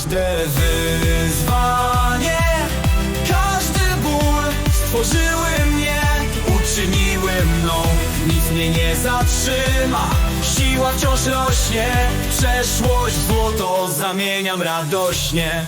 Każde wyzwanie, każdy ból stworzyły mnie, uczyniły mną. Nic mnie nie zatrzyma, siła wciąż rośnie. Przeszłość w złoto zamieniam radośnie.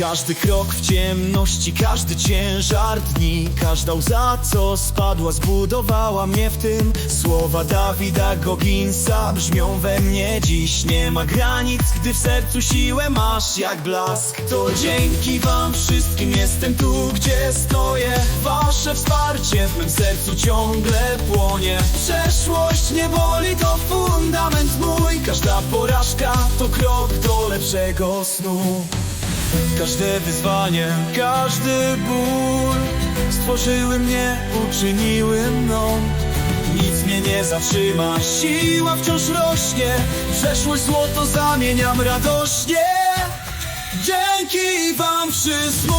Każdy krok w ciemności, każdy ciężar dni. Każda łza, co spadła, zbudowała mnie w tym. Słowa Dawida Gogginsa brzmią we mnie dziś. Nie ma granic, gdy w sercu siłę masz jak blask. To dzięki wam wszystkim jestem tu, gdzie stoję. Wasze wsparcie w mym sercu ciągle płonie. Przeszłość nie boli, to fundament mój. Każda porażka to krok do lepszego snu Każde wyzwanie, każdy ból Stworzyły mnie, uczyniły mną. Nic mnie nie zatrzyma, siła wciąż rośnie. Przeszłość złoto zamieniam radośnie. Dzięki wam wszystkim.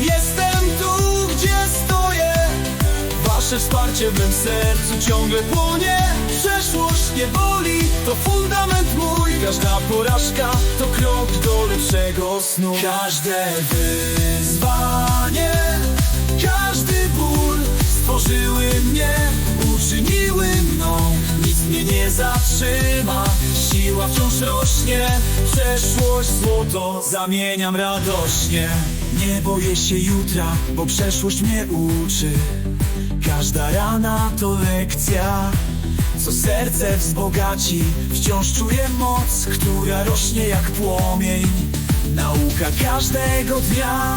Jestem Wasze wsparcie w mym sercu ciągle płonie. Przeszłość nie boli, to fundament mój. Każda porażka to krok do lepszego snu. Każde wyzwanie, każdy ból Stworzyły mnie, uczyniły mną. Nic mnie nie zatrzyma, siła wciąż rośnie. Przeszłość złoto zamieniam radośnie. Nie boję się jutra, bo przeszłość mnie uczy Każda rana to lekcja, co serce wzbogaci. Wciąż czuję moc, która rośnie jak płomień. Nauka każdego dnia,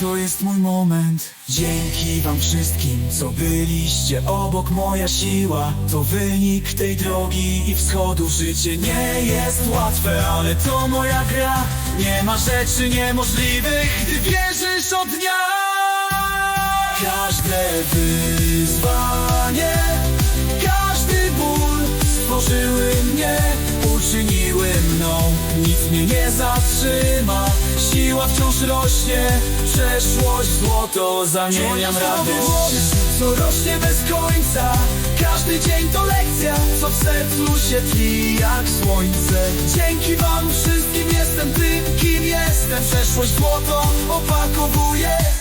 to jest mój moment. Dzięki wam wszystkim, co byliście obok Moja siła. To wynik tej drogi i wschodu. Życie nie jest łatwe, ale to moja gra. Nie ma rzeczy niemożliwych, gdy wierzysz od dnia Każde wyzwanie, każdy ból stworzyły mnie, uczyniły mną. Nic mnie nie zatrzyma, siła wciąż rośnie, przeszłość złoto zamieniam radość. Co rośnie bez końca, każdy dzień to lekcja, co w sercu się tli jak słońce. Dzięki wam wszystkim jestem tym, kim jestem, przeszłość złoto opakowuję.